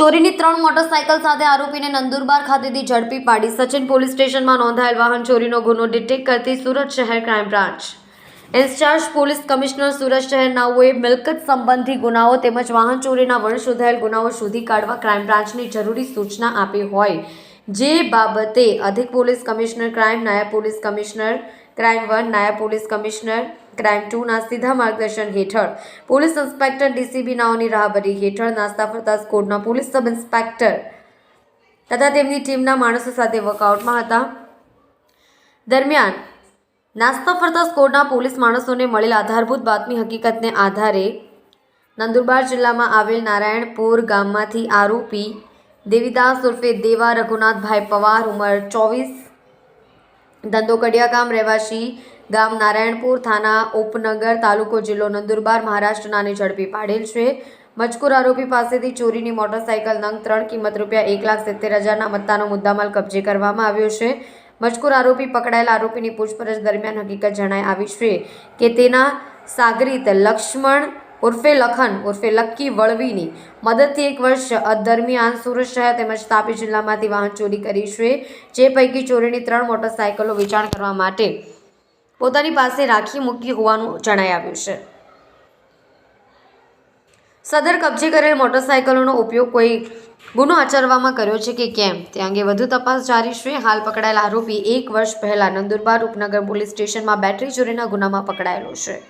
ચોરીની ત્રણ મોટરસાયકલ સાથે આરોપીને નંદુરબાર ખાતેથી ઝડપી પાડી સચિન પોલીસ સ્ટેશનમાં નોંધાયેલ વાહન ચોરીનો ગુનો ડિટેક્ટ કરતી સુરત શહેર crime branch. Incharge police commissioner Surat શહેર નાઓએ મિલકત સંબંધી ગુનાઓ તેમજ વાહન ચોરીના વણ શોધાયેલ ગુનાઓ શોધી કાઢવા ક્રાઇમ બ્રાન્ચને જરૂરી સૂચના આપી હોય. જે બાબતે અધિક પોલીસ કમિશનર, ક્રાઇમ નાયબ પોલીસ કમિશનર ક્રાઇમ વન નાયબ પોલીસ કમિશનર, ક્રાઇમ ટુના સીધા માર્ગદર્શન હેઠળ. પોલીસ ઇન્સ્પેક્ટર ડીસીબી નાઓની રાહબરી હેઠળ નાસ્તા ફરતા સ્કોડના પોલીસ સબ ઇન્સ્પેક્ટર તથા તેમની ટીમના માણસો સાથે વર્કઆઉટમાં હતા. દરમિયાન નાસ્તા ફરતા સ્કોડના પોલીસ માણસોને મળેલ આધારભૂત બાતમી હકીકતને આધારે નંદુરબાર જિલ્લામાં આવેલ નારાયણપુર ગામમાંથી આરોપી દેવીદાસ ઉર્ફે દેવા રઘુનાથભાઈ પવાર ઉંમર ચોવીસ ધંધો કડિયા ગામ રહેવાસી ગામ નારાયણપુર થાના ઉપનગર તાલુકો જિલ્લો નંદુરબાર મહારાષ્ટ્રનાને ઝડપી પાડેલ છે. મજકૂર આરોપી પાસેથી ચોરીની મોટરસાયકલ નંગ ત્રણ કિંમત રૂપિયા એક લાખ સિત્તેર હજારના મત્તાનો મુદ્દામાલ કબજે કરવામાં આવ્યો છે. મજકૂર આરોપી પકડાયેલ આરોપીની પૂછપરછ દરમિયાન હકીકત જણાઈ આવી છે કે તેના સાગરીત લક્ષ્મણ ઉર્ફે લખન, ઉર્ફે લક્કી વળવીની મદદથી એક વર્ષ દરમિયાન સુરત શહેર તેમજ તાપી જિલ્લામાંથી વાહન ચોરી કરી છે, જે પૈકી ચોરીની ત્રણ મોટરસાયકલો વેચાણ કરવા માટે પોતાની પાસે રાખી મૂકી હોવાનું જણાઈ આવ્યું છે. સદર કબજે કરેલ મોટરસાયકલોનો ઉપયોગ કોઈ ગુનો આચરવામાં કર્યો છે કે કેમ? તે અંગે વધુ તપાસ જારી છે. હાલ પકડાયેલા આરોપી એક વર્ષ પહેલા નંદુરબાર ઉપનગર પોલીસ સ્ટેશનમાં બેટરી ચોરીના ગુનામાં પકડાયેલો છે.